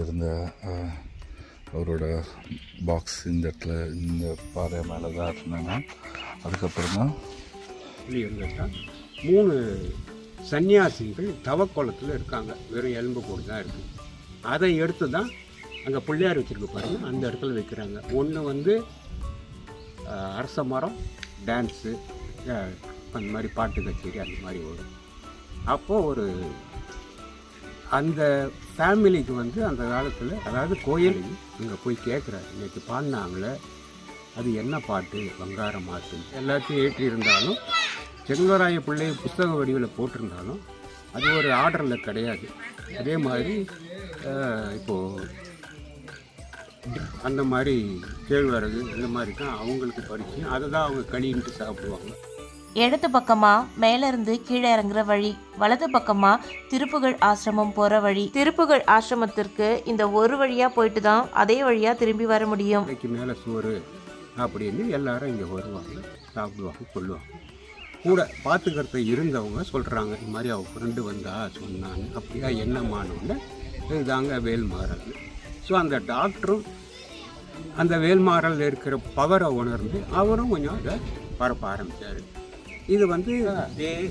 இருந்த அவரோட பாக்ஸ் இந்த இடத்துல இந்த பாறை மேலே தான் இருந்தாங்க. அதுக்கப்புறமா மூணு சன்னியாசிகள் தவக்கோலத்தில் இருக்காங்க. வெறும் எலும்பு கூடு தான் இருக்குது அதை எடுத்து தான் அங்கே பிள்ளையார் வச்சுருக்கு பாருங்க. அந்த இடத்துல வைக்கிறாங்க. ஒன்று வந்து அரச மரம் டான்ஸு அந்த மாதிரி பாட்டு கச்சேரி அந்த மாதிரி வரும் அப்போது ஒரு அந்த ஃபேமிலிக்கு வந்து அந்த காலத்தில் அதாவது கோயில் அங்கே போய் கேட்குறாரு இன்றைக்கி பாடினாங்களே அது என்ன பாட்டு? வங்கார மாட்டு. எல்லாத்தையும் ஏற்றி இருந்தாலும் செங்கராய பிள்ளை புஸ்தக வடிவில் போட்டிருந்தாலும் அது ஒரு ஆர்டரில் கிடையாது. அதே மாதிரி இப்போது அந்த மாதிரி கேழ்வரகு இந்த மாதிரி தான் அவங்களுக்கு பறிச்சு அதை தான் அவங்க களின்ட்டு சாப்பிடுவாங்க. இடது பக்கமா மேல இருந்து கீழே இறங்குற வழி வலது பக்கமா திருப்புகழ் ஆசிரமம் போற வழி. திருப்புகழ் ஆசிரமத்திற்கு இந்த ஒரு வழியா போயிட்டு தான் அதே வழியா திரும்பி வர முடியும். இலைக்கு மேலே சோறு அப்படின்னு எல்லாரும் இங்கே வருவாங்க சாப்பிடுவாங்க சொல்லுவாங்க கூட பார்த்துக்கிறத இருந்தவங்க சொல்கிறாங்க இந்த மாதிரி அவள் ஃப்ரெண்டு வந்தா சொன்னாங்க. அப்படியா என்னமானோன்னு இதுதாங்க வேல்மாறல். ஸோ அந்த டாக்டரும் அந்த வேல்மாறல் இருக்கிற பவரை உணர்ந்து அவரும் கொஞ்சம் அதை பரப்ப ஆரம்பித்தார் இது வந்து அதே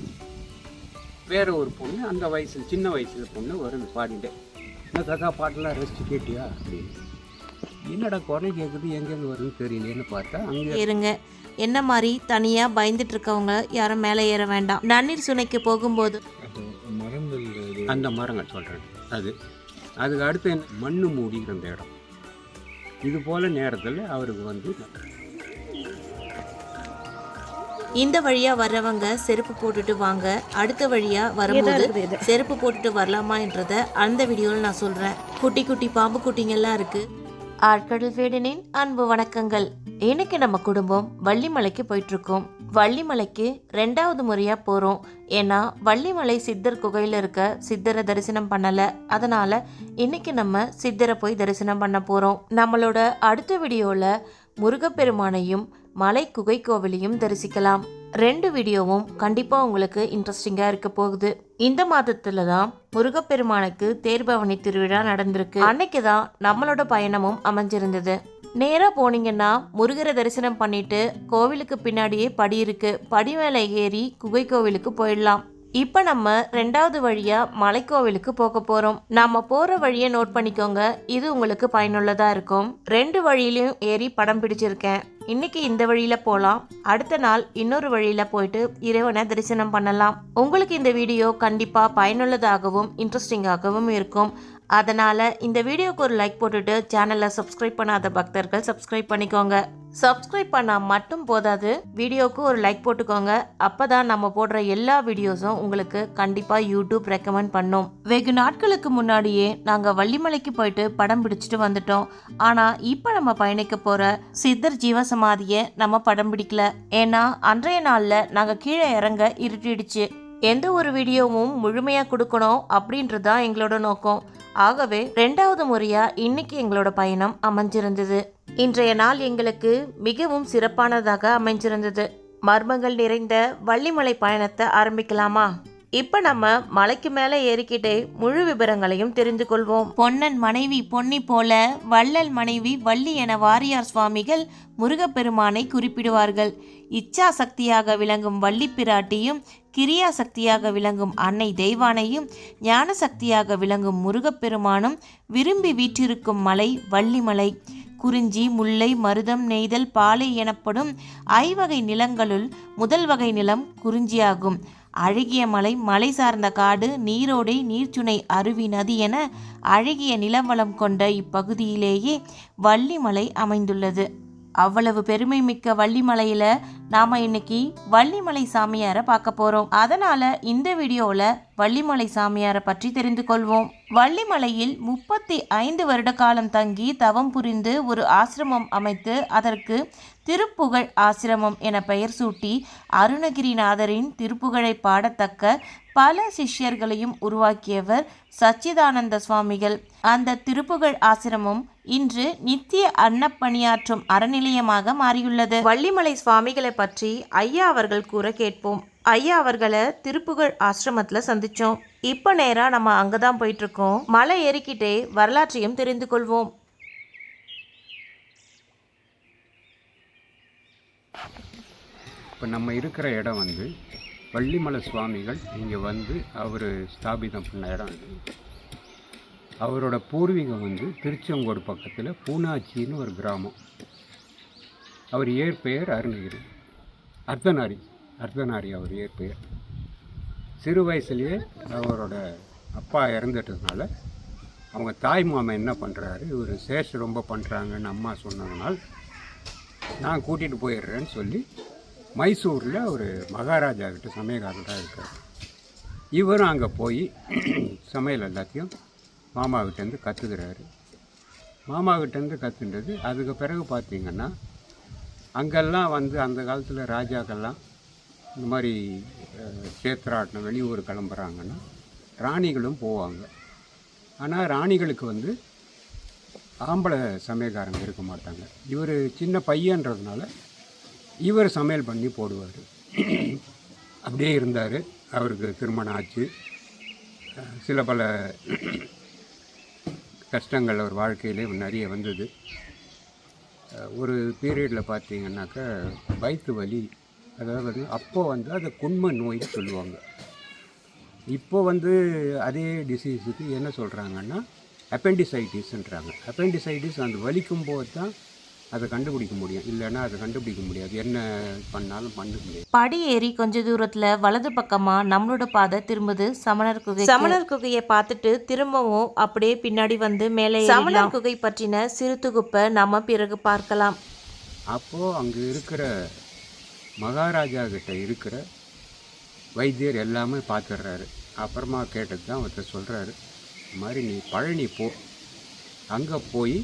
வேற ஒரு பொண்ணு அந்த வயசு சின்ன வயசுல பொண்ணு வருது பாடிட்டேன் என்ன காக்கா பாட்டெல்லாம் ரசிச்சு கேட்டியா? அப்படின்னு. என்னடா குறை கேட்குது எங்கேருந்து வருதுன்னு தெரியலேன்னு பார்த்தா அங்கே இருங்க. என்ன மாதிரி தனியா பயந்துட்டு இருக்கவங்க யாரும் மேலே ஏற வேண்டாம். நன்னீர் சுனைக்கு போகும்போது. மரங்கள் அந்த மரங்கள் சொல்கிறேன் அது. அதுக்கு அடுத்து என்ன? மண்ணு மூடிக்கிற அந்த இடம். இது போல நேரத்தில் அவருக்கு வந்து இந்த வழியா வர்றவங்க செருப்பு போட்டுட்டு வாங்க. அடுத்த வழியா வரும்போது செருப்பு போட்டுட்டு வரலாமான்றத அந்த வீடியோவில் நான் சொல்றேன். குட்டி குட்டி பாம்பு குட்டிங்கெல்லாம் இருக்கு. ஆட்கடல் வேடனின் அன்பு வணக்கங்கள். இன்னைக்கு நம்ம குடும்பம் வள்ளிமலைக்கு போயிட்டு இருக்கோம் வள்ளிமலைக்கு ரெண்டாவது முறையா போறோம். ஏன்னா வள்ளிமலை சித்தர் குகையில இருக்க சித்தரை தரிசனம் பண்ணல. அதனால இன்னைக்கு நம்ம சித்தரை போய் தரிசனம் பண்ண போறோம். நம்மளோட அடுத்த வீடியோல முருகப்பெருமானையும் மலை குகை கோவிலையும் தரிசிக்கலாம். ரெண்டு வீடியோவும் கண்டிப்பாக உங்களுக்கு இன்ட்ரெஸ்டிங்காக இருக்க போகுது. இந்த மாதத்துல தான் முருகப்பெருமானுக்கு தேர்பவனி திருவிழா நடந்திருக்கு. அன்னைக்கு தான் நம்மளோட பயணமும் அமைஞ்சிருந்தது. நேராக போனீங்கன்னா முருகரை தரிசனம் பண்ணிட்டு கோவிலுக்கு பின்னாடியே படி இருக்கு. படி மேலே ஏறி குகை கோவிலுக்கு போயிடலாம். இப்போ நம்ம ரெண்டாவது வழியாக மலைக்கோவிலுக்கு போக போகிறோம் நம்ம போகிற வழியை நோட் பண்ணிக்கோங்க. இது உங்களுக்கு பயனுள்ளதாக இருக்கும். ரெண்டு வழியிலையும் ஏறி படம் பிடிச்சிருக்கேன். இன்னைக்கு இந்த வழியில் போகலாம் அடுத்த நாள் இன்னொரு வழியில் போயிட்டு இறைவனை தரிசனம் பண்ணலாம். உங்களுக்கு இந்த வீடியோ கண்டிப்பாக பயனுள்ளதாகவும் இன்ட்ரெஸ்டிங்காகவும் இருக்கும். அதனால் இந்த வீடியோக்கு ஒரு லைக் போட்டுட்டு சேனலை சப்ஸ்கிரைப் பண்ணாத பக்தர்கள் சப்ஸ்கிரைப் பண்ணிக்கோங்க. சப்ஸ்கிரைப் பண்ணால் மட்டும் போதாது வீடியோக்கு ஒரு லைக் போட்டுக்கோங்க. அப்போ தான் நம்ம போடுற எல்லா வீடியோஸும் உங்களுக்கு கண்டிப்பாக யூடியூப் ரெக்கமெண்ட் பண்ணும். வெகு நாட்களுக்கு முன்னாடியே நாங்கள் வள்ளிமலைக்கு போயிட்டு படம் பிடிச்சிட்டு வந்துட்டோம். ஆனால் இப்போ நம்ம பயணிக்க போகிற சித்தர் ஜீவசமாதியை நம்ம படம் பிடிக்கல. ஏன்னா அன்றைய நாளில் நாங்கள் கீழே இறங்க இருட்டிடுச்சு. எந்த ஒரு வீடியோவும் முழுமையாக கொடுக்கணும் அப்படின்றது தான் எங்களோட நோக்கம். ஆகவே ரெண்டாவது முறையா இன்னைக்கு எங்களோட பயணம் அமைஞ்சிருந்தது. இன்றைய நாள் எங்களுக்கு மிகவும் சிறப்பானதாக அமைஞ்சிருந்தது. மர்மங்கள் நிறைந்த வள்ளிமலை பயணத்தை ஆரம்பிக்கலாமா? இப்ப நம்ம மலைக்கு மேல ஏறிக்கிட்டே முழு விவரங்களையும் தெரிந்து கொள்வோம். பொன்னன் மனைவி பொன்னி போல வள்ளல் மனைவி வள்ளி என வாரியார் சுவாமிகள் முருகப்பெருமானை குறிப்பிடுவார்கள். இச்சா சக்தியாக விளங்கும் வள்ளி பிராட்டியும் கிரியா சக்தியாக விளங்கும் அன்னை தெய்வானையும் ஞான சக்தியாக விளங்கும் முருகப்பெருமானும் விரும்பி வீற்றிருக்கும் மலை வள்ளிமலை குறிஞ்சி முல்லை மருதம் நெய்தல் பாலை எனப்படும் ஐவகை நிலங்களுள் முதல் வகை நிலம் குறிஞ்சியாகும். அழகிய மலை மலை சார்ந்த காடு நீரோடை நீர்ச்சுனை அருவி நதி என அழகிய நிலவளம் கொண்ட இப்பகுதியிலேயே வள்ளிமலை அமைந்துள்ளது. அவ்வளவு பெருமை மிக்க வள்ளிமலையில நாம இன்னைக்கு வள்ளிமலை சாமியாரை பார்க்க போறோம். அதனால இந்த வீடியோவில் வள்ளிமலை சாமியாரை பற்றி தெரிந்து கொள்வோம். வள்ளிமலையில் முப்பத்தி ஐந்து வருட காலம் தங்கி தவம் புரிந்து ஒரு ஆசிரமம் அமைத்து அதற்கு திருப்புகழ் ஆசிரமம் என பெயர் சூட்டி அருணகிரிநாதரின் திருப்புகழை பாடத்தக்க பல சிஷ்யர்களையும் உருவாக்கியவர் சச்சிதானந்த சுவாமிகள். அந்த திருப்புகழ் ஆசிரமம் இன்று நித்திய அன்னப்பணியாற்றும் அறநிலையமாக மாறியுள்ளது. வள்ளிமலை சுவாமிகளை பற்றி ஐயா அவர்கள் கூற கேட்போம். ஐயா அவர்களை திருப்புகழ் ஆசிரமத்தில் சந்தித்தோம் இப்போ நேராக நம்ம அங்கே தான் போயிட்டுருக்கோம். மலை ஏறிக்கிட்டே வரலாற்றையும் தெரிந்து கொள்வோம். இப்போ நம்ம இருக்கிற இடம் வந்து வள்ளிமலை சுவாமிகள் இங்கே வந்து அவர் ஸ்தாபிதம் பண்ண இடம் இது அவரோட பூர்வீகம் வந்து திருச்செங்கோடு பக்கத்தில் பூனாச்சின்னு ஒரு கிராமம். அவர் இயற்பெயர் அருணகிரி. அர்த்தநாரி அர்த்தநாரி அவர் இயற்பெயர். சிறு வயசுலேயே அவரோட அப்பா இறந்துட்டதுனால அவங்க தாய் மாமன் என்ன பண்ணுறாரு இவர் சேஷ் ரொம்ப பண்ணுறாங்கன்னு அம்மா சொன்னதுனால் நான் கூட்டிகிட்டு போயிடுறேன்னு சொல்லி மைசூரில் ஒரு மகாராஜா கிட்ட சமயக்காரராக இருக்கார். இவரும் அங்கே போய் சமையல் எல்லாத்தையும் மாமாக்கிட்டேருந்து கற்றுக்கிறாரு மாமாக்கிட்டேருந்து கற்றுன்றது அதுக்கு பிறகு பார்த்தீங்கன்னா அங்கெல்லாம் வந்து அந்த காலத்தில் ராஜாக்கள்லாம் இந்த மாதிரி அஹ், சேத்திராட்டினம் வெளியூர் கிளம்புறாங்கன்னா ராணிகளும் போவாங்க. ஆனால் ராணிகளுக்கு வந்து ஆம்பளை சமயக்காரங்க இருக்க மாட்டாங்க. இவர் சின்ன பையன்றதுனால இவர் சமையல் பண்ணி போடுவார். அப்படியே இருந்தார். அவருக்கு திருமணம் ஆச்சு. சில பல கஷ்டங்கள் அவர் வாழ்க்கையிலே நிறைய வந்தது. ஒரு பீரியடில் பார்த்தீங்கன்னாக்கா வயிற்று வலி அதாவது அப்போ வந்து அதை குண்ம நோய்னு சொல்லுவாங்க. இப்போ வந்து அதே டிசீஸுக்கு என்ன சொல்கிறாங்கன்னா அப்பெண்டிசைட்டிஸ்ன்றாங்க அப்பெண்டிசைட்டிஸ் அந்த வலிக்கும் போது தான் அதை கண்டுபிடிக்க முடியும். இல்லைன்னா அதை கண்டுபிடிக்க முடியாது. என்ன பண்ணாலும் பண்ண முடியாது. படி ஏறி கொஞ்ச தூரத்துல வலது பக்கமா நம்மளோட பாதை திரும்புது சமணர் குகை சமணர் குகையை பார்த்துட்டு திரும்பவும் அப்படியே பின்னாடி வந்து மேலே சமணர் குகை பற்றின சிறு தொகுப்பை நாம பிறகு பார்க்கலாம். அப்போது அங்கே இருக்கிற மகாராஜா கிட்ட இருக்கிற வைத்தியர் எல்லாமே பார்த்துடுறாரு. அப்புறமா கேட்டது தான் ஒருத்தர் சொல்கிறாரு இந்த மாதிரி நீ பழனி போ. அங்கே போய்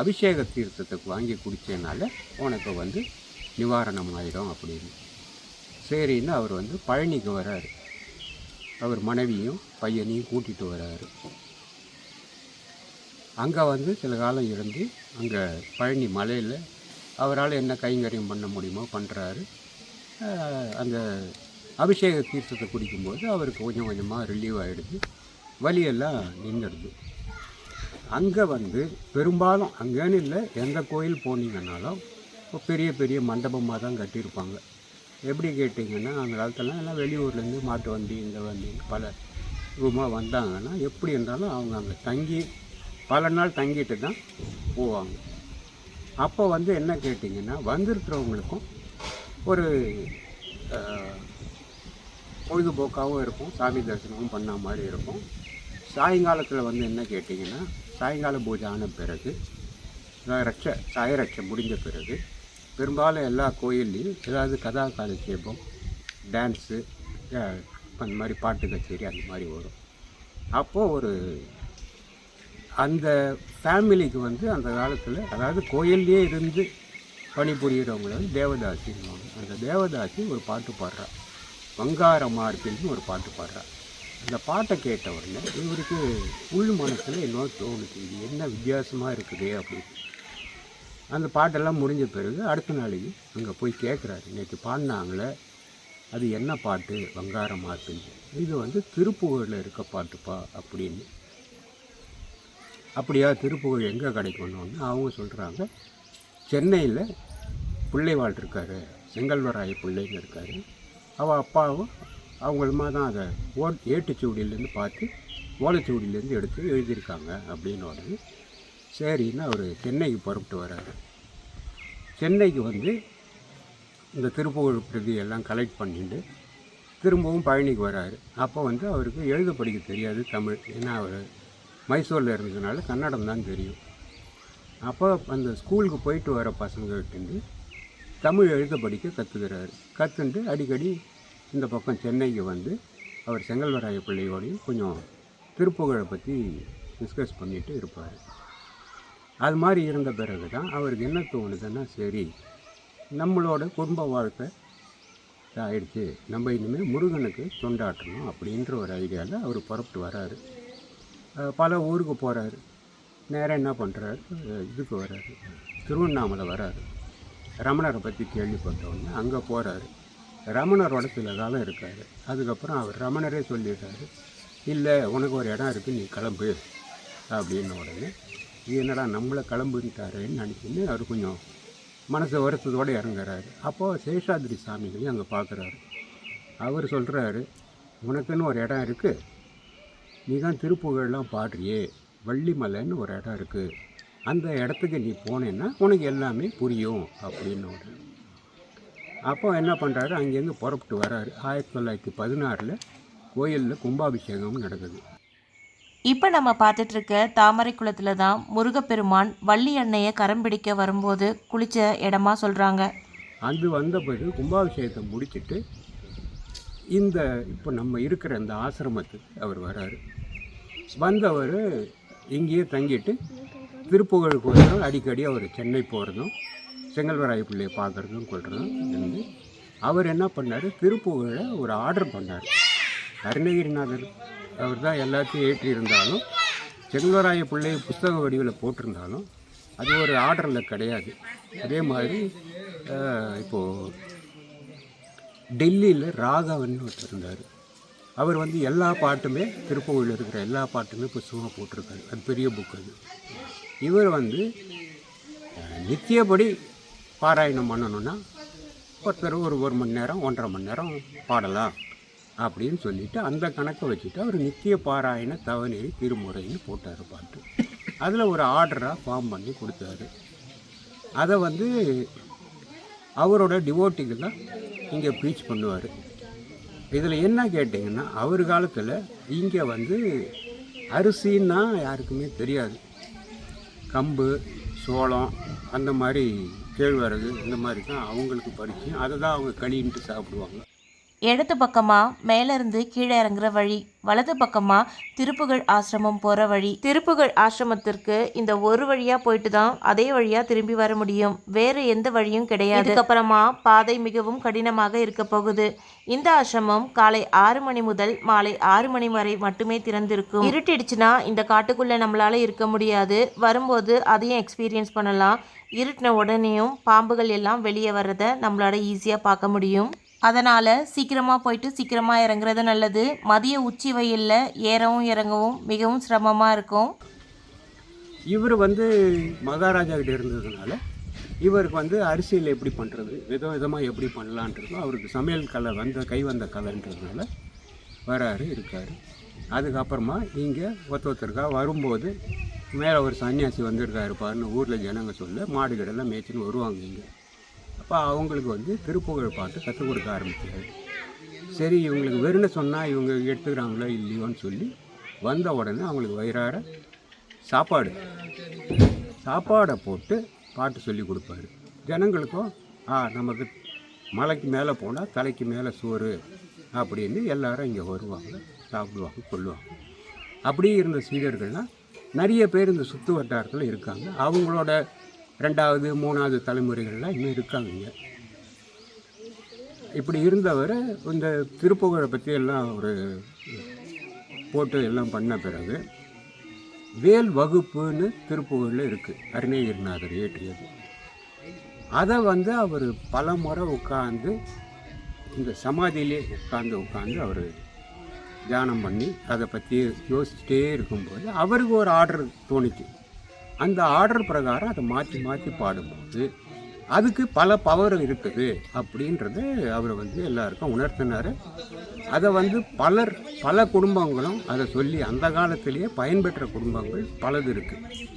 அபிஷேக தீர்த்தத்துக்கு வாங்கி குடித்தனால உனக்கு வந்து நிவாரணம் ஆயிடும் அப்படின்னு. சரின்னு அவர் வந்து பழனிக்கு வராரு. அவர் மனைவியும் பையனையும் கூட்டிகிட்டு வராரு. அங்கே வந்து சில காலம் இருந்து அங்கே பழனி மலையில் அவரால் என்ன கைங்கரியம் பண்ண முடியுமோ பண்ணுறாரு அந்த அபிஷேக தீர்த்தத்தை குடிக்கும்போது அவருக்கு கொஞ்சம் கொஞ்சமாக ரிலீவ் ஆகிடுது வலியெல்லாம் நின்றுடுது. அங்கே வந்து பெரும்பாலும் அங்கேன்னு இல்லை எந்த கோயில் போனீங்கன்னாலும் இப்போ பெரிய பெரிய மண்டபமாக தான் கட்டியிருப்பாங்க. எப்படி கேட்டிங்கன்னா அந்த காலத்துலலாம் எல்லாம் வெளியூர்லேருந்து மாட்டு வண்டி இந்த வண்டி பல ரூமாக வந்தாங்கன்னா எப்படி இருந்தாலும் அவங்க அங்கே தங்கி பல நாள் தங்கிட்டு தான் போவாங்க. அப்போ வந்து என்ன கேட்டிங்கன்னா வந்திருக்கிறவங்களுக்கும் ஒரு பொழுதுபோக்காகவும் இருக்கும் சாமி தரிசனமும் பண்ண மாதிரி இருக்கும். சாயங்காலத்தில் வந்து என்ன கேட்டிங்கன்னா சாயங்கால பூஜை ஆன பிறகு ரட்ச சாயரட்சை முடிஞ்ச பிறகு பெரும்பாலும் எல்லா கோயில்லையும் ஏதாவது கதா காலட்சேபம் டான்ஸு அந்த மாதிரி பாட்டு கச்சேரி அந்த மாதிரி வரும். அப்போது ஒரு அந்த ஃபேமிலிக்கு வந்து அந்த காலத்தில் அதாவது கோயில்லையே இருந்து பணிபுரிகிறவங்கள வந்து தேவதாசின்னுவாங்க அந்த தேவதாசி ஒரு பாட்டு பாடுறா. வங்கார மார்பில்னு ஒரு பாட்டு பாடுறா. இந்த பாட்டை கேட்ட உடனே இவருக்கு உள் மனசில் என்னவோ தோணுச்சு. இது என்ன வித்தியாசமாக இருக்குது அப்படின்னு அந்த பாட்டெல்லாம் முடிஞ்ச பிறகு அடுத்த நாளைக்கு அங்கே போய் கேட்குறாரு நேற்று பாடினாங்களே அது என்ன பாட்டு? வங்கார மார்பில் இது வந்து திருப்புகழில் இருக்க பாட்டுப்பா அப்படின்னு. அப்படியா திருப்புகழ் எங்கே கிடைக்கணும்னு அவங்க சொல்கிறாங்க சென்னையில் பிள்ளைவாள் இருக்காரு செங்கல்வராய பிள்ளைன்னு இருக்காரு. அவள் அப்பாவும் அவங்களுமா தான் அதை ஓ ஏட்டுச்சுவடியிலேருந்து பார்த்து ஓலைச்சுவடியிலேருந்து எடுத்து எழுதியிருக்காங்க அப்படின்னு உடனே சரின்னு அவர் சென்னைக்கு புறப்பட்டு வர்றாரு சென்னைக்கு வந்து இந்த திருப்புகழ் பிரதி எல்லாம் கலெக்ட் பண்ணிட்டு திரும்பவும் பழனிக்கு வராரு. அப்போ வந்து அவருக்கு எழுத படிக்க தெரியாது தமிழ். ஏன்னா அவர் மைசூரில் இருந்ததுனால கன்னடம் தான் தெரியும். அப்போ அந்த ஸ்கூலுக்கு போயிட்டு வர பசங்கள்கிட்டருந்து தமிழ் எழுத படிக்க கற்றுக்கிறாரு கற்றுண்டு அடிக்கடி இந்த பக்கம் சென்னைக்கு வந்து அவர் செங்கல்வராய பிள்ளையோடையும் கொஞ்சம் திருப்புகழை பற்றி டிஸ்கஸ் பண்ணிட்டு இருப்பார். அது மாதிரி இருந்த பிறகு தான் அவருக்கு என்ன தோணுதுன்னா சரி நம்மளோட குடும்ப வாழ்க்கை ஆயிடுச்சு நம்ம இனிமேல் முருகனுக்கு தொண்டாட்டணும் அப்படின்ற ஒரு ஐடியாவில் அவர் புறப்பட்டு வராரு. பல ஊருக்கு போகிறாரு நேராக என்ன பண்ணுறாரு இதுக்கு வராரு. திருவண்ணாமலை வராரு. ரமணரை பற்றி கேள்விப்பட்டோடனே அங்கே போகிறாரு ரமணரோட சில காலம் இருக்கார். அதுக்கப்புறம் அவர் ரமணரே சொல்லிடுறாரு இல்லை உனக்கு ஒரு இடம் இருக்குது நீ கிளம்பு அப்படின்ன உடனே என்னடா நம்மளை கிளம்புட்டாருன்னு நினச்சின்னு அவர் கொஞ்சம் மனசு வருத்தத்தோடு இறங்குறாரு. அப்போது சேஷாதிரி சாமிகளையும் அங்கே பார்க்குறாரு அவர் சொல்கிறாரு உனக்குன்னு ஒரு இடம் இருக்குது நீ தான் திருப்புகழ்லாம் பாடுறியே வள்ளிமலைன்னு ஒரு இடம் இருக்குது அந்த இடத்துக்கு நீ போனேன்னா உனக்கு எல்லாமே புரியும் அப்படின்னு அப்போ என்ன பண்ணுறாரு அங்கேருந்து புறப்பட்டு வராரு ஆயிரத்தி தொள்ளாயிரத்தி பதினாறில் கோயிலில் கும்பாபிஷேகம் நடக்குது. இப்போ நம்ம பார்த்துட்டு இருக்க தாமரை குளத்துல தான் முருகப்பெருமான் வள்ளி அன்னையை கரம் பிடிக்க வரும்போது குளிச்ச இடமா சொல்றாங்க. அது வந்த பிறகு கும்பாபிஷேகத்தை முடிச்சிட்டு இந்த இப்போ நம்ம இருக்கிற இந்த ஆசிரமத்துக்கு அவர் வராரு வந்தவர் இங்கேயே தங்கிட்டு திருப்புகழ் கோயிலும் அடிக்கடி அவர் சென்னை போகிறதும் செங்கல்வராய பிள்ளையை பார்க்குறதும் கொள்றதும் இருந்து அவர் என்ன பண்ணார்? திருப்பூரில் ஒரு ஆர்டர் பண்ணார். அருணகிரிநாதர் அவர் தான் எல்லாத்தையும் ஏற்றியிருந்தாலும் செங்கல்வராய பிள்ளையை புஸ்தக வடிவில் போட்டிருந்தாலும் அது ஒரு ஆர்டரில் கிடையாது. அதே மாதிரி இப்போது டெல்லியில் ராகவன் ஒருத்தர் இருந்தார். அவர் வந்து எல்லா பாட்டுமே திருப்பூரில் இருக்கிற எல்லா பாட்டுமே புஸ்தகமாக போட்டிருக்காரு. அது பெரிய புக் அது. இவர் வந்து நித்தியபடி நித்தியப்படி பாராயணம் பண்ணணுன்னா ஒருத்தர் ஒரு ஒரு மணி நேரம் ஒன்றரை மணி நேரம் பாடலாம் அப்படின்னு சொல்லிட்டு அந்த கணக்கை வச்சுட்டு அவர் நித்திய பாராயண தவநெறி திருமுறைன்னு போட்டார் பாட்டு. அதில் ஒரு ஆர்டராக ஃபார்ம் பண்ணி கொடுத்தாரு. அதை வந்து அவரோட டிவோட்டிகள்லாம் இங்கே ப்ரீச் பண்ணுவார். இதில் என்ன கேட்டிங்கன்னா அவர் காலத்தில் இங்கே வந்து அரிசின்னா யாருக்குமே தெரியாது. கம்பு சோளம் அந்த மாதிரி கேழ்வரகு இந்த மாதிரி தான் அவங்களுக்கு பரிச்சயம் அதை தான் அவங்க களின்ட்டு சாப்பிடுவாங்க. இடது பக்கமா மேலேருந்து கீழே இறங்குற வழி வலது பக்கமா திருப்புகழ் ஆசிரமம் போற வழி. திருப்புகழ் ஆசிரமத்திற்கு இந்த ஒரு வழியா போயிட்டு தான் அதே வழியா திரும்பி வர முடியும். வேறு எந்த வழியும் கிடையாது. அதுக்கப்புறமா பாதை மிகவும் கடினமாக இருக்க போகுது. இந்த ஆசிரமம் காலை ஆறு மணி முதல் மாலை ஆறு மணி வரை மட்டுமே திறந்திருக்கும். இருட்டிடுச்சுன்னா இந்த காட்டுக்குள்ள நம்மளால இருக்க முடியாது. வரும்போது அதையும் எக்ஸ்பீரியன்ஸ் பண்ணலாம். இருட்டின உடனேயும் பாம்புகள் எல்லாம் வெளியே வர்றதை நம்மளால ஈஸியாக பார்க்க முடியும். அதனால் சீக்கிரமாக போயிட்டு சீக்கிரமாக இறங்குறது நல்லது. மதிய உச்சி வெயிலில் ஏறவும் இறங்கவும் மிகவும் சிரமமாக இருக்கும். இவர் வந்து மகாராஜா கிட்ட இருந்ததுனால இவருக்கு வந்து அரிசியில் எப்படி பண்ணுறது வித விதமாக எப்படி பண்ணலான்றதும் அவருக்கு சமையல் கலை வந்த கை வந்த கலைன்றதுனால வராரு இருக்கார். அதுக்கப்புறமா இங்கே ஒருத்த வரும்போது மேலே ஒரு சன்னியாசி வந்திருக்காரு இருப்பாருன்னு ஊரில் ஜனங்க சொல்ல மாடு கடலாம் மேய்ச்சின்னு வருவாங்க இங்கே. அப்போ அவங்களுக்கு வந்து திருப்புகழ் பாட்டு கற்றுக் கொடுக்க ஆரம்பிச்சாரு. சரி இவங்களுக்கு வெறுன்னு சொன்னால் இவங்க எடுத்துக்கிறாங்களோ இல்லையோன்னு சொல்லி வந்த உடனே அவங்களுக்கு வயிறார சாப்பாடு சாப்பாடை போட்டு பாட்டு சொல்லி கொடுப்பாரு. ஜனங்களுக்கும் ஆ நமக்கு மலைக்கு மேலே போனால் தலைக்கு மேலே சோறு அப்படின்னு எல்லாரும் இங்கே வருவாங்க சாப்பிடுவாங்க சொல்லுவாங்க அப்படியே இருந்த சீடர்கள்லாம் நிறைய பேர் இந்த சுற்று வட்டாரத்தில் இருக்காங்க. அவங்களோட ரெண்டாவது மூணாவது தலைமுறைகள்லாம் இன்னும் இருக்காங்க இங்கே. இப்படி இருந்தவர் இந்த திருப்புகழை பற்றி எல்லாம் ஒரு போட்டு எல்லாம் பண்ண பிறகு வேல் வகுப்புன்னு திருப்புகழில் இருக்குது அருணகிரிநாதர் இயற்றியது. அதை வந்து அவர் பல முறை உட்காந்து இந்த சமாதியிலே உட்காந்து உட்காந்து அவர் தியானம் பண்ணி அதை பற்றி யோசிச்சுட்டே இருக்கும்போது அவருக்கு ஒரு ஆர்டர் தோணுச்சு. அந்த ஆர்டர் பிரகாரம் அதை மாற்றி மாற்றி பாடும்போது அதுக்கு பல பவர் இருக்குது அப்படின்றத அவர் வந்து எல்லாருக்கும் உணர்த்தினார். அதை வந்து பலர் பல குடும்பங்களும் அதை சொல்லி அந்த காலத்திலேயே பயன்பெற்ற குடும்பங்கள் பலது இருக்குது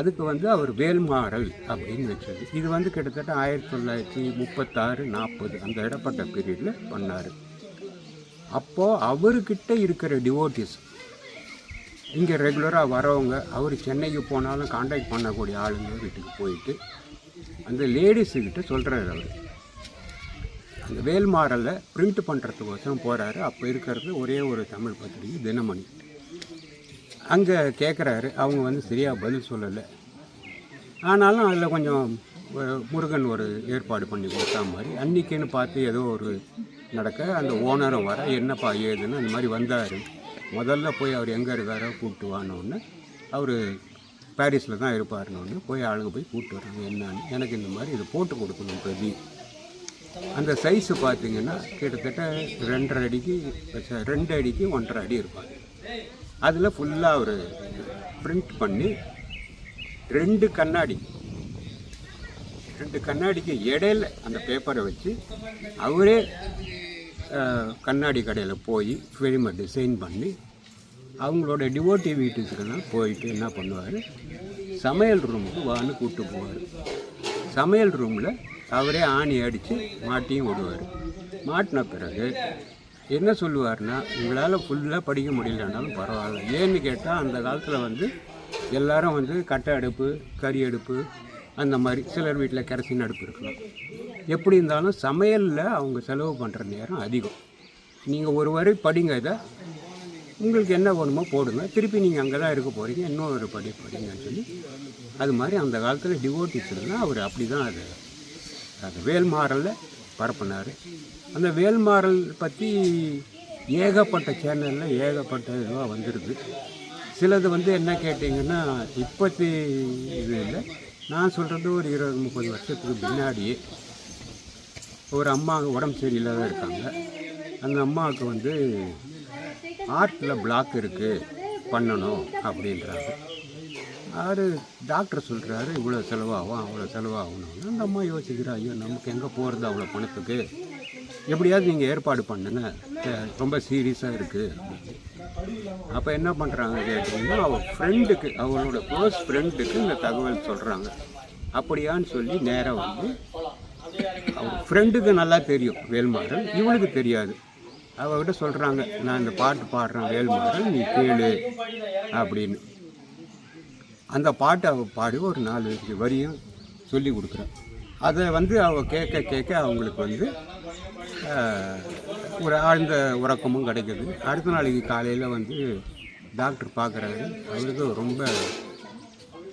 அதுக்கு வந்து அவர் வேல்மாறல் அப்படின்னு வச்சது. இது வந்து கிட்டத்தட்ட ஆயிரத்தி தொள்ளாயிரத்தி முப்பத்தாறு நாற்பது அந்த இடப்பட்ட பீரியடில் பண்ணார். அப்போது அவர்கிட்ட இருக்கிற டிவோட்டிஸ் இங்கே ரெகுலராக வரவங்க அவர் சென்னைக்கு போனாலும் காண்டாக்ட் பண்ணக்கூடிய ஆளுங்க வீட்டுக்கு போயிட்டு அந்த லேடிஸுக்கிட்ட சொல்கிறாரு அவர். அந்த வேல்மாறலை பிரிண்ட் பண்ணுறதுக்கோசரம் போகிறாரு அப்போ இருக்கிறது ஒரே ஒரு தமிழ் பத்திரிகை தினமணி. அங்கே கேட்குறாரு அவங்க வந்து சரியாக பதில் சொல்லலை. ஆனாலும் அதில் கொஞ்சம் முருகன் ஒரு ஏற்பாடு பண்ணி கொடுத்தா மாதிரி அன்றைக்கின்னு பார்த்து ஏதோ ஒரு நடக்க அந்த ஓனரும் வர என்னப்பா ஏதுன்னு அந்த மாதிரி வந்தார். முதல்ல போய் அவர் எங்கே இருக்காரோ கூப்பிட்டு வானோன்னு அவர் பாரிஸில் தான் இருப்பார்னு போய் ஆளுங்க போய் கூப்பிட்டு வராங்க. என்னான்னு எனக்கு இந்த மாதிரி இது போட்டு கொடுக்கணும் பிரதி. அந்த சைஸு பார்த்தீங்கன்னா கிட்டத்தட்ட ரெண்டரை அடிக்கு ச- ரெண்டு அடிக்கு ஒன்றரை அடி இருப்பாங்க அதில் ஃபுல்லாக ஒரு பிரிண்ட் பண்ணி ரெண்டு கண்ணாடி ரெண்டு கண்ணாடிக்கு இடையில அந்த பேப்பரை வச்சு அவரே கண்ணாடி கடையில் போய் ஃபிலிமை டிசைன் பண்ணி அவங்களோட டிவோட்டி வீட்டுக்கெல்லாம் போயிட்டு என்ன பண்ணுவார்? சமையல் ரூமுக்கு வான்னு கூப்பிட்டு போவார். சமையல் ரூமில் அவரே ஆணி அடித்து மாட்டியும் விடுவார். மாட்டின பிறகு என்ன சொல்லுவார்னா உங்களால் ஃபுல்லாக படிக்க முடியலனாலும் பரவாயில்ல. ஏன்னு கேட்டால் அந்த காலத்தில் வந்து எல்லாரும் வந்து கட்டை அடுப்பு கறி அடுப்பு அந்த மாதிரி சிலர் வீட்டில் கெரசின் அடுப்பு இருக்கலாம். எப்படி இருந்தாலும் சமையலில் அவங்க செலவு பண்ணுற நேரம் அதிகம். நீங்கள் ஒரு வரை படிங்க இதை. உங்களுக்கு என்ன வேணுமோ போடுங்க. திருப்பி நீங்கள் அங்கே தான் இருக்க போகிறீங்க இன்னொரு படி படிங்கன்னு சொல்லி அது மாதிரி அந்த காலத்தில் டிவோட்டிஸ்லாம் அவர் அப்படி தான் அது அது வேல்மாறலில் பரப்புனார். அந்த வேல்மாறல் பற்றி ஏகப்பட்ட சேனலில் ஏகப்பட்ட இதுவாக வந்துடுது சிலது வந்து என்ன கேட்டிங்கன்னா இப்போத்தி இது இல்லை நான் சொல்கிறது ஒரு இருபது முப்பது வருஷத்துக்கு பின்னாடி ஒரு அம்மா உடம்பு சரியில்லாத இருக்காங்க. அந்த அம்மாவுக்கு வந்து ஹார்ட்டில் பிளாக் இருக்குது பண்ணணும் அப்படின்றாங்க. அவர் டாக்டர் சொல்கிறாரு இவ்வளோ செலவாகும் அவ்வளோ செலவாகணும்னு அந்த அம்மா யோசிக்கிறா ஐயோ நமக்கு எங்கே போகிறது அவ்வளோ பணத்துக்கு? எப்படியாவது நீங்கள் ஏற்பாடு பண்ணுங்க. ரொம்ப சீரியஸாக இருக்குது அப்போ என்ன பண்ணுறாங்க கேட்டிங்கன்னா அவள் ஃப்ரெண்டுக்கு அவளோட க்ளோஸ் ஃப்ரெண்டுக்கு இந்த தகவல் சொல்கிறாங்க அப்படியான்னு சொல்லி நேராக வந்து அவள் ஃப்ரெண்டுக்கு நல்லா தெரியும் வேல்மாறல் இவளுக்கு தெரியாது. அவகிட்ட சொல்கிறாங்க நான் இந்த பாட்டு பாடுறேன் வேல்மாறல் நீ கேளு அப்படின்னு. அந்த பாட்டை அவள் பாடி ஒரு நாலு வரியும் சொல்லி கொடுக்குறேன். அதை வந்து அவள் கேட்க கேட்க அவங்களுக்கு வந்து ஒரு ஆழ்ந்த உறக்கமும் கிடைக்கிது. அடுத்த நாளைக்கு காலையில் வந்து டாக்டர் பார்க்குறாரு. அவருக்கு ரொம்ப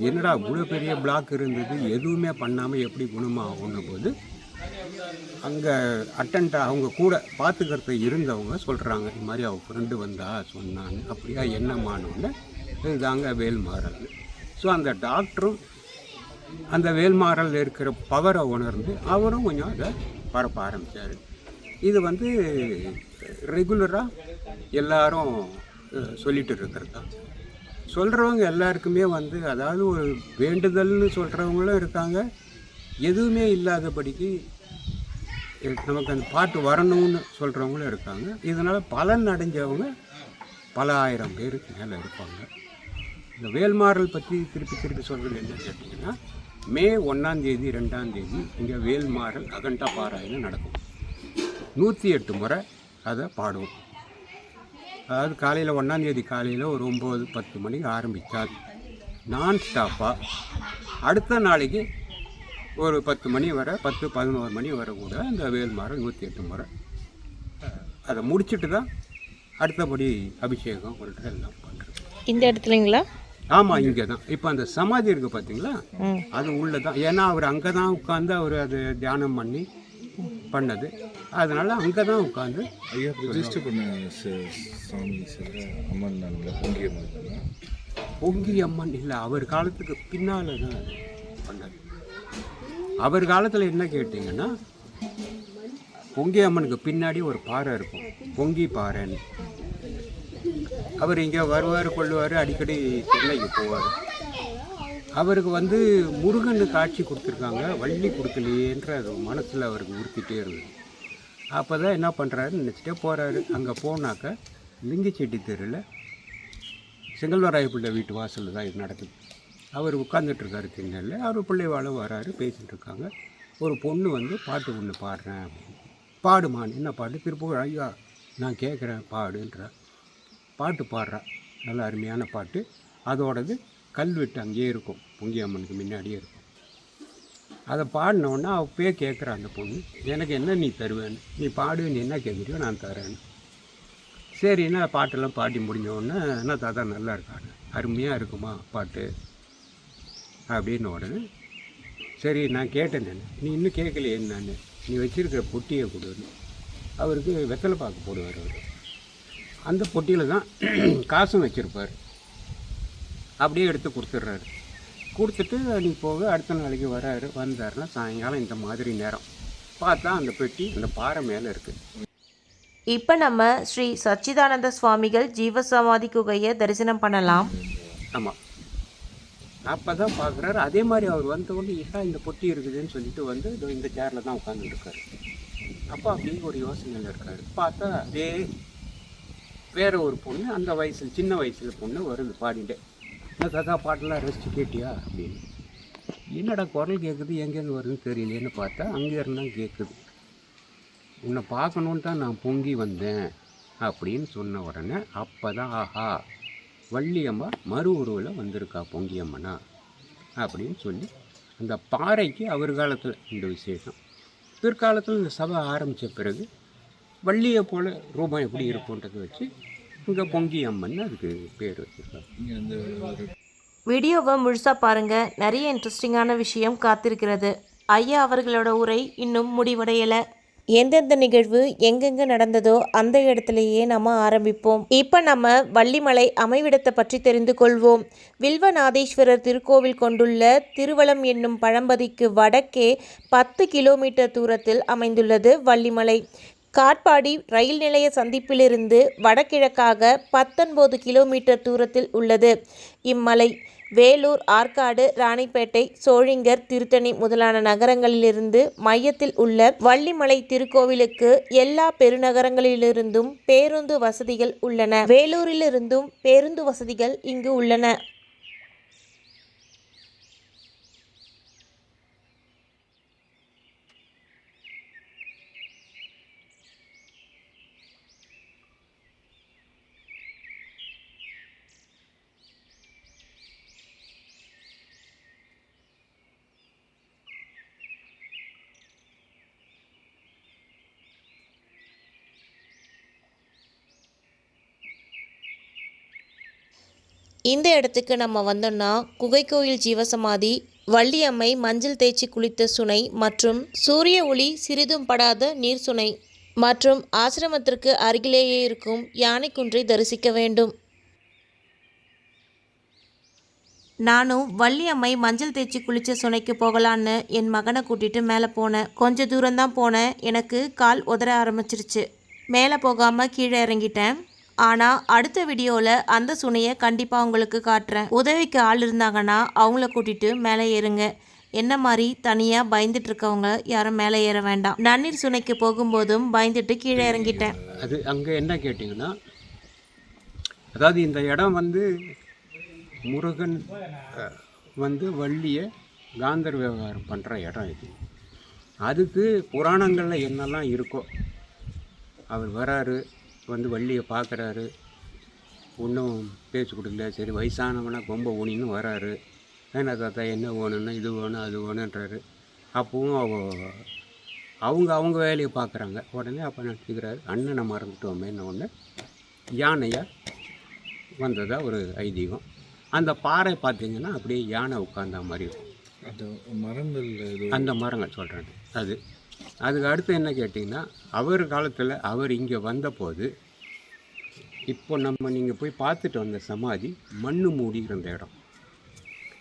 என்னடா இவ்வளோ பெரிய பிளாக் இருந்தது? எதுவுமே பண்ணாமல் எப்படி குணமாகும்னு போது அங்கே அட்டண்ட்டாக அவங்க கூட பார்த்துக்கிறது இருந்தவங்க சொல்கிறாங்க இந்த மாதிரி அவள் ஃப்ரெண்டு வந்தா சொன்னான்னு அப்படியா என்னமானோன்னு இதுதாங்க வேல்மாறல். ஸோ அந்த டாக்டரும் அந்த வேல்மாறல் இருக்கிற பவரை உணர்ந்து அவரும் கொஞ்சம் அதை பரப்ப ஆரம்பித்தார் இது வந்து ரெகுலராக எல்லாரும் சொல்லிட்டு இருக்கிறது தான் சொல்கிறவங்க எல்லாருக்குமே வந்து அதாவது ஒரு வேண்டுதல்னு சொல்கிறவங்களும் இருக்காங்க. எதுவுமே இல்லாதபடிக்கு நமக்கு அந்த பாட்டு வரணும்னு சொல்கிறவங்களும் இருக்காங்க. இதனால் பலன் அடைஞ்சவங்க பல ஆயிரம் பேருக்கு மேலே இருப்பாங்க. இந்த வேல்மாறல் பற்றி திருப்பி திருப்பி சொல்கிறது என்ன கேட்டிங்கன்னா மே ஒன்றாந்தேதி ரெண்டாந்தேதி ரெண்டாம் தேதி இங்கே வேல்மாறல் அகண்டா பாராயணம் நடக்கும். நூற்றி எட்டு முறை அதை பாடுவோம். அதாவது காலையில் ஒன்றாந்தேதி காலையில் ஒரு ஒம்பது பத்து மணிக்கு ஆரம்பித்தால் நான் ஸ்டாப்பாக அடுத்த நாளைக்கு ஒரு பத்து மணி வரை பத்து பதினோரு மணி வரை கூட அந்த வேல்மாறல் நூற்றி எட்டு முறை அதை முடிச்சிட்டு தான் அடுத்தபடி அபிஷேகம் கொள்கிற எல்லாம் பண்ணுறது இந்த இடத்துலங்களா? ஆமாம் இங்கே தான் இப்போ அந்த சமாதி இருக்குது பார்த்தீங்களா அது உள்ளே தான் ஏன்னா அவர் அங்கே தான் உட்காந்து அவர் அது தியானம் பண்ணி பண்ணது. அதனால் அங்கே தான் உட்காந்து ஐயா ரிஜிஸ்டர் பண்ண சாமி அம்மன் பொங்கி அம்மன்? பொங்கி அம்மன் இல்லை அவர் காலத்துக்கு பின்னால் தான் அது பண்ணது. அவர் காலத்தில் என்ன கேட்டிங்கன்னா பொங்கி அம்மனுக்கு பின்னாடி ஒரு பாறை இருக்கும். பொங்கி பாறைன்னு. அவர் இங்கே வருவார் கொள்ளுவார் அடிக்கடி சென்னைக்கு போவார். அவருக்கு வந்து முருகன் காட்சி கொடுத்துருக்காங்க வள்ளி கொடுக்கலையேன்ற அது மனசில் அவருக்கு உறுத்திட்டே இருந்தது. அப்போ தான் என்ன பண்ணுறாருன்னு நினச்சிட்டே போகிறாரு அங்கே போனாக்க லிங்கிச்செட்டி தெருவில் செங்கல்வராய பிள்ளை வீட்டு வாசலில் தான் இது நடக்குது. அவர் உட்காந்துட்ருக்காரு இருக்காரு திண்ணல்ல அவர் பிள்ளைவாளும் வராரு பேசிகிட்டு இருக்காங்க. ஒரு பொண்ணு வந்து பாட்டு ஒன்று பாடுறேன் பாடுமான் என்ன பாட்டு? திருப்பூர் ஐயா நான் கேட்குறேன் பாடுன்ற. பாட்டு பாடுறா. நல்ல அருமையான பாட்டு. அதோடது கல்வெட்டு அங்கேயே இருக்கும். பொங்கியம்மனுக்கு முன்னாடியே இருக்கும். அதை பாடினோடனே அவ கேட்குற அந்த பொண்ணு எனக்கு என்ன நீ தருவேன்னு? நீ பாடு நீ என்ன கேட்குறியோ நான் தரேன்னு. சரின்னா பாட்டெல்லாம் பாடி முடிஞ்சோடனே என்ன தாத்தா நல்லா இருக்கான்னு. அருமையாக இருக்குமா பாட்டு? அப்படின்னு உடனே சரி நான் கேட்டேன் நான். நீ இன்னும் கேட்கலையே நான் நீ வச்சுருக்கிற பொட்டியை கொடுன்னு அவருக்கு வெத்தலை பாக்கு போடுவார் அவர். அந்த பொட்டியில் தான் காசும் வச்சுருப்பார். அப்படியே எடுத்து கொடுத்துட்றாரு. கொடுத்துட்டு அன்றைக்கி போக அடுத்த நாளைக்கு வராரு வந்தாருன்னா சாயங்காலம் இந்த மாதிரி நேரம். பார்த்தா அந்த பெட்டி அந்த பாறை மேலே இருக்குது இப்போ நம்ம ஸ்ரீ சச்சிதானந்த சுவாமிகள் ஜீவசமாதி குகையை தரிசனம் பண்ணலாம். ஆமாம் அப்போ தான் பார்க்குறாரு. அதே மாதிரி அவர் வந்த உடனே ஏன் இந்த பொட்டி இருக்குதுன்னு சொல்லிட்டு வந்து இந்த சேரில் தான் உட்காந்துருக்காரு அப்போ அப்படியே ஒரு யோசனையில் இருக்காரு. பார்த்தா அதே வேற ஒரு பொண்ணு அந்த வயசில் சின்ன வயசில் பொண்ணு வருது பாடிட்டே. என்ன தாத்தா பாட்டெல்லாம் ரசிச்சு கேட்டியா அப்படின்னு. என்னடா குரல் கேட்குது எங்கேருந்து வருதுன்னு தெரியலேன்னு பார்த்தா அங்கே இருந்தால் கேட்குது உன்னை பார்க்கணுன்னு தான் நான் பொங்கி வந்தேன் அப்படின்னு சொன்ன உடனே அப்போ தான் ஆஹா வள்ளியம்மா மறு உருவில் வந்திருக்கா பொங்கியம்மனா அப்படின்னு சொல்லி அந்த பாறைக்கு அவர் காலத்தில் இந்த விசேஷம். பிற்காலத்தில் இந்த சபை ஆரம்பித்த பிறகு வள்ளியை போல் ரூபம் எப்படி இருக்குன்றதை வச்சு இங்கே பொங்கியம்மன் அதுக்கு பேர் வச்சுருக்காங்க. இங்கே அந்த ஒரு வீடியோவை முழுசாக பாருங்க. நிறைய இன்ட்ரெஸ்டிங்கான விஷயம் காத்திருக்கிறது. ஐயா அவர்களோட உரை இன்னும் முடிவடையலை. எந்தெந்த நிகழ்வு எங்கெங்க நடந்ததோ அந்த இடத்துலையே நம்ம ஆரம்பிப்போம். இப்போ நம்ம வள்ளிமலை அமைவிடத்தை பற்றி தெரிந்து கொள்வோம். வில்வநாதேஸ்வரர் திருக்கோவில் கொண்டுள்ள திருவலம் என்னும் பழம்பதிக்கு வடக்கே பத்து கிலோமீட்டர் தூரத்தில் அமைந்துள்ளது வள்ளிமலை. காட்பாடி ரயில் நிலைய சந்திப்பிலிருந்து வடகிழக்காக பத்தொன்பது கிலோமீட்டர் தூரத்தில் உள்ளது. இம்மலை வேலூர் ஆற்காடு ராணிப்பேட்டை சோழிங்கர் திருத்தணி முதலான நகரங்களிலிருந்து மையத்தில் உள்ள வள்ளிமலை திருக்கோவிலுக்கு எல்லா பெருநகரங்களிலிருந்தும் பேருந்து வசதிகள் உள்ளன. வேலூரிலிருந்தும் பேருந்து வசதிகள் இங்கு உள்ளன. இந்த இடத்துக்கு நம்ம வந்தோம்னா குகைக்கோயில் ஜீவசமாதி வள்ளியம்மை மஞ்சள் தேய்ச்சி குளித்த சுனை மற்றும் சூரிய ஒளி சிறிதும் படாத நீர் சுனை மற்றும் ஆசிரமத்திற்கு அருகிலேயே இருக்கும் யானைக்குன்றை தரிசிக்க வேண்டும். நானும் வள்ளியம்மை மஞ்சள் தேய்ச்சி குளிச்ச சுனைக்கு போகலான்னு என் மகனை கூட்டிட்டு மேலே போனேன். கொஞ்ச தூரம்தான் போனேன். எனக்கு கால் உதற ஆரம்பிச்சிருச்சு. மேலே போகாமல் கீழே இறங்கிட்டேன். ஆனால் அடுத்த வீடியோவில் அந்த சுனையை கண்டிப்பாக உங்களுக்கு காட்டுறேன். உதவிக்கு ஆள் இருந்தாங்கன்னா அவங்கள கூட்டிகிட்டு மேலே ஏறுங்க. என்ன மாதிரி? தனியாக பயந்துட்டு இருக்கவங்க யாரும் மேலே ஏற வேண்டாம். நன்னீர் சுனைக்கு போகும்போதும் பயந்துட்டு கீழே இறங்கிட்டேன். அது அங்கே என்ன கேட்டிங்கன்னா அதாவது இந்த இடம் வந்து முருகன் வந்து வள்ளியை காந்தர் விவகாரம் பண்ணுற இடம் இது. அதுக்கு புராணங்களில் என்னெல்லாம் இருக்கோ அவர் வராரு. வந்து வள்ளியை பார்க்குறாரு. ஒன்றும் பேச்சு கொடுக்கல. சரி வயசானவனா கொம்ப ஊனின்னு வராரு. என்ன தாத்தா என்ன வேணும்னா இது வேணும் அது வேணுன்றாரு அப்பவும் அவ அவங்க அவங்க வேலையை பார்க்குறாங்க. உடனே அப்போ நினச்சிக்கிறாரு அண்ணனை மறந்துட்டோமேன்னு ஒன்று யானையாக வந்ததாக ஒரு ஐதீகம். அந்த பாறை பார்த்தீங்கன்னா அப்படியே யானை உட்கார்ந்த மாதிரி இருக்கும். அந்த மரங்கள் அந்த மரங்கள் சொல்கிறேன் அது. அதுக்கு அடுத்து என்ன கேட்டிங்கன்னா அவர் காலத்தில் அவர் இங்கே வந்தபோது இப்போ நம்ம நீங்கள் போய் பார்த்துட்டு வந்த சமாதி மண் மூடி இருந்த இடம்.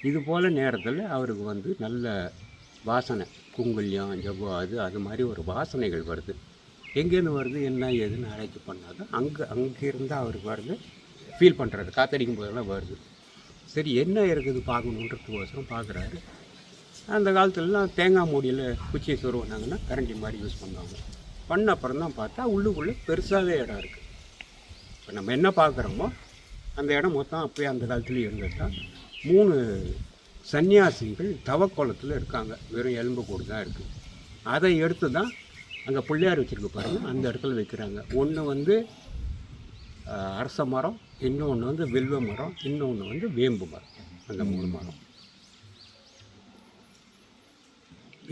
இது போல் நேரத்தில் அவருக்கு வந்து நல்ல வாசனை குங்குல்யம் ஜவ்வா அது அது மாதிரி ஒரு வாசனைகள் வருது. எங்கேருந்து வருது என்ன ஏதுன்னு ஆராய்ச்சி பண்ணாதான் அங்கே அங்கேருந்து அவருக்கு வருது ஃபீல் பண்ணுறாரு காத்தடிக்கும் போதெல்லாம் வருது. சரி என்ன இருக்குது பார்க்கணுன்றதுக்கோசரம் பார்க்குறாரு. அந்த காலத்துலலாம் தேங்காய் மூடியில் குச்சியை சொருவினாங்கன்னா கரண்டி மாதிரி யூஸ் பண்ணுவாங்க. பண்ண அப்புறம் தான் பார்த்தா உள்ளுக்குள்ளே பெருசாகவே இடம் இருக்குது இப்போ நம்ம என்ன பார்க்குறோமோ அந்த இடம் மொத்தம் அப்போயே அந்த காலத்துலேயும் இருந்தது மூணு சன்னியாசிகள் தவக்கோலத்தில் இருக்காங்க. வெறும் எலும்பு கூடு தான் இருக்குது அதை எடுத்து தான் அங்கே பிள்ளையார் வச்சுருக்கு பாருங்கள் அந்த இடத்துல வைக்கிறாங்க. ஒன்று வந்து அரச மரம் இன்னொன்று வந்து வில்வ மரம் இன்னொன்று வந்து வேம்பு மரம். அந்த மூணு மரம்.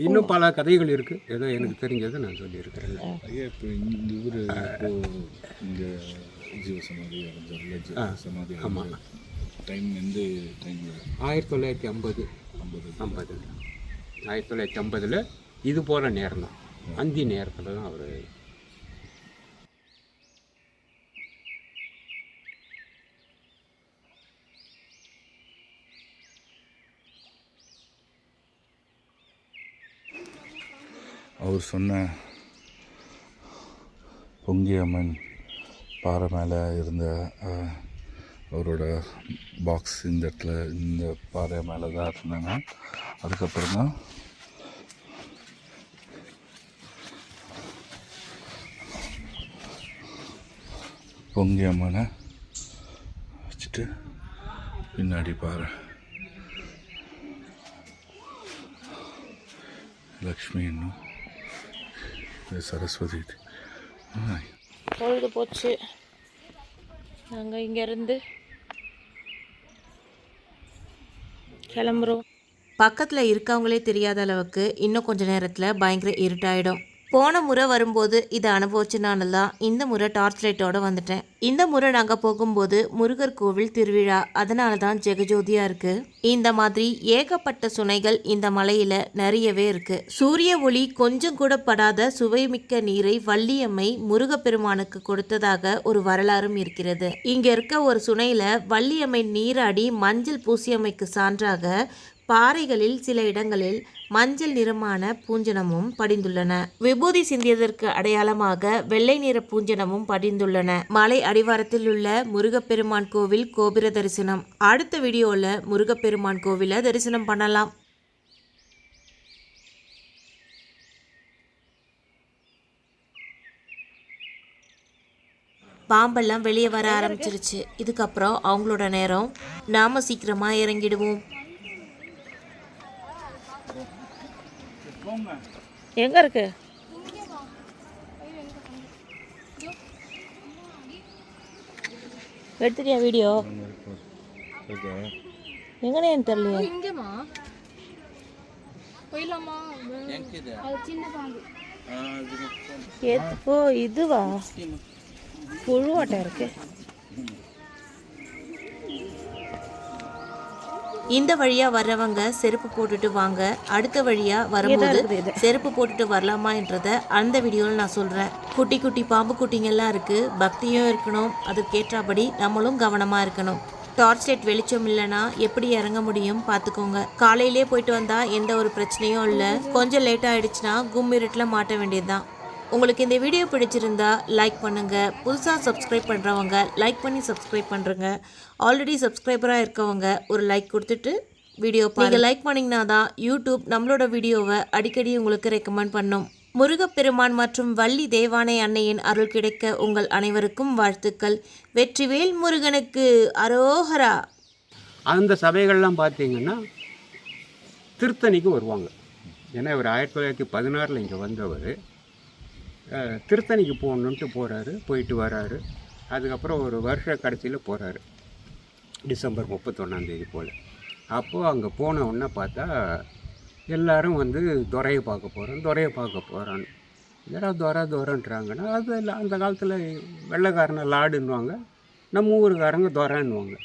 இன்னும் பல கதைகள் இருக்குது ஏதோ எனக்கு தெரிஞ்சதை நான் சொல்லியிருக்கிறேன். ஐயா இப்போ இந்த இப்போ இங்கே ஜீவசமாதி சமாதி அடைஞ்ச டைம் எந்த டைமில் ஆயிரத்தி தொள்ளாயிரத்தி ஐம்பது. ஐம்பது. ஐம்பது. ஆயிரத்தி தொள்ளாயிரத்தி ஐம்பதில் இது போல் நேரம் தான். அந்தி நேரத்தில் தான் அவர் அவர் சொன்ன பொங்கியம்மன் பாறை மேலே இருந்த அவரோட பாக்ஸ் இந்த இடத்துல இந்த பாறை மேலே தான் இருந்தாங்க. அதுக்கப்புறம் தான் பொங்கி அம்மனை வச்சுட்டு பின்னாடி பாறை. லக்ஷ்மி இன்னும் இது சரஸ்வதி. பொழுது போச்சு. நாங்கள் இங்கேருந்து கிளம்புறோம். பக்கத்தில் இருக்கவங்களே தெரியாத அளவுக்கு இன்னும் கொஞ்ச நேரத்தில் பயங்கர இருட்டாயிடும். போன முறை வரும்போது இதை அனுபவிச்சனால தான் இந்த முறை டார்ச் லைட்டோடு வந்துட்டேன். இந்த முறை நாங்கள் போகும்போது முருகர் கோவில் திருவிழா அதனால தான் ஜெகஜோதியாக இருக்குது இந்த மாதிரி ஏகப்பட்ட சுனைகள் இந்த மலையில் நிறையவே இருக்குது சூரிய ஒளி கொஞ்சம் கூட படாத சுவைமிக்க நீரை வள்ளியம்மை முருகப்பெருமானுக்கு கொடுத்ததாக ஒரு வரலாறும் இருக்கிறது. இங்கே இருக்க ஒரு சுனையில் வள்ளியம்மை நீராடி மஞ்சள் பூசியம்மைக்கு சான்றாக பாறைகளில் சில இடங்களில் மஞ்சள் நிறமான பூஞ்சனமும் படிந்துள்ளன. விபூதி சிந்தியதற்கு அடையாளமாக வெள்ளை நிற பூஞ்சனமும் படிந்துள்ளன. மலை அடிவாரத்தில் உள்ள முருகப்பெருமான் கோவில் கோபுர தரிசனம். அடுத்த வீடியோவில் முருகப்பெருமான் கோவிலை தரிசனம் பண்ணலாம். பாம்பெல்லாம் வெளியே வர ஆரம்பிச்சிருச்சு. இதுக்கப்புறம் அவங்களோட நேரம். நாம சீக்கிரமாக இறங்கிடுவோம். எங்க இருக்கு? எடுத்துட்டியா வீடியோ? எங்கனே தெரியலையே. இங்கேம்மா. போயிடலாமா? அது சின்ன பாம்பு. எத்- ஓ இதுவா? புழுவாட்டம் இருக்கு. இந்த வழியா வர்றவங்க செருப்பு போட்டுட்டு வாங்க. அடுத்த வழியா வரும்போது செருப்பு போட்டுட்டு வரலாமான்றத அந்த வீடியோவில் நான் சொல்றேன். குட்டி குட்டி பாம்பு குட்டிங்கெல்லாம் இருக்கு. பக்தியும் இருக்கணும். அதுக்கேற்றபடி நம்மளும் கவனமா இருக்கணும். டார்ச் லைட் வெளிச்சம் இல்லைன்னா எப்படி இறங்க முடியும் பார்த்துக்கோங்க. காலையிலே போயிட்டு வந்தா எந்த ஒரு பிரச்சனையும் இல்லை. கொஞ்சம் லேட் ஆயிடுச்சுன்னா கும் இருட்டில் மாட்ட வேண்டியதுதான். உங்களுக்கு இந்த வீடியோ பிடிச்சிருந்தா லைக் பண்ணுங்க. புதுசாக சப்ஸ்கிரைப் பண்ணுறவங்க லைக் பண்ணி சப்ஸ்கிரைப் பண்ணுறங்க ஆல்ரெடி சப்ஸ்கிரைபராக இருக்கவங்க ஒரு லைக் கொடுத்துட்டு வீடியோ நீங்கள் லைக் பண்ணிங்கன்னா தான் யூடியூப் நம்மளோட வீடியோவை அடிக்கடி உங்களுக்கு ரெக்கமெண்ட் பண்ணும். முருகப்பெருமான் மற்றும் வள்ளி தேவானை அன்னையின் அருள் கிடைக்க உங்கள் அனைவருக்கும் வாழ்த்துக்கள். வெற்றிவேல் முருகனுக்கு அரோஹரா அந்த சபைகள்லாம் பார்த்தீங்கன்னா திருத்தணிக்கு வருவாங்க. ஏன்னா இவர் ஆயிரத்தி தொள்ளாயிரத்தி பதினாறில் இங்கே வந்தவர். திருத்தணிக்கு போகணுன்ட்டு போகிறாரு போயிட்டு வராரு. அதுக்கப்புறம் ஒரு வருஷ கடைசியில் போகிறாரு டிசம்பர் முப்பத்தொன்னாந்தேதி போல். அப்போது அங்கே போன உடனே பார்த்தா எல்லோரும் வந்து துறையை பார்க்க போகிறோம் துறையை பார்க்க போகிறான்னு என்னடா துறை துறைன்றாங்கன்னா அது இல்லை அந்த காலத்தில் வெள்ளைக்காரனை லாடுன்னுவாங்க நம்ம ஊருக்காரங்க துறைன்னுவாங்க.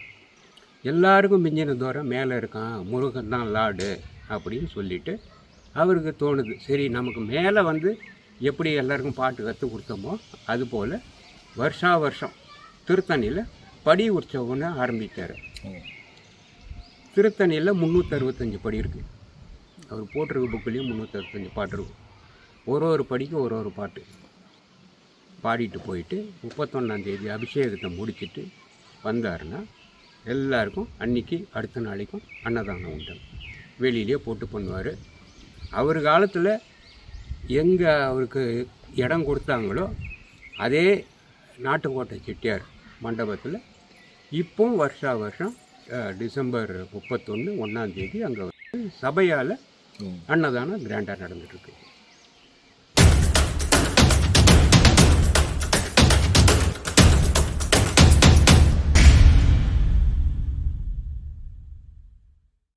எல்லாருக்கும் மிஞ்சின துறை மேலே இருக்கான் முருகன் தான் லாடு அப்படின்னு சொல்லிவிட்டு அவருக்கு தோணுது. சரி நமக்கு மேலே வந்து எப்படி எல்லாருக்கும் பாட்டு கற்றுக் கொடுத்தோமோ அதுபோல் வருஷா வருஷம் திருத்தணியில் படி உற்சவம்னு ஆரம்பித்தார் திருத்தணியில் முந்நூற்றறுபத்தஞ்சு படி இருக்குது அவர் போட்டிருக்க புக்குலேயும் முந்நூற்றறுபத்தஞ்சு பாட்டு இருக்கும். ஒரு ஒரு படிக்கு ஒரு ஒரு பாட்டு. பாடிட்டு போயிட்டு முப்பத்தொன்னாந்தேதி அபிஷேகத்தை முடிச்சுட்டு வந்தாருன்னா எல்லாருக்கும் அன்னைக்கு அடுத்த நாளைக்கும் அன்னதானம் உண்டு. வெளியிலே போட்டு பண்ணுவார். அவர் காலத்தில் எங்கே அவருக்கு இடம் கொடுத்தாங்களோ அதே நாட்டுக்கோட்டை செட்டியார் மண்டபத்தில் இப்போ வருஷா வருஷம் டிசம்பர் முப்பத்தொன்று ஒன்றாந்தேதி அங்கே வந்து சபையால். அன்னதானம் கிராண்டாக நடந்துட்டுருக்கு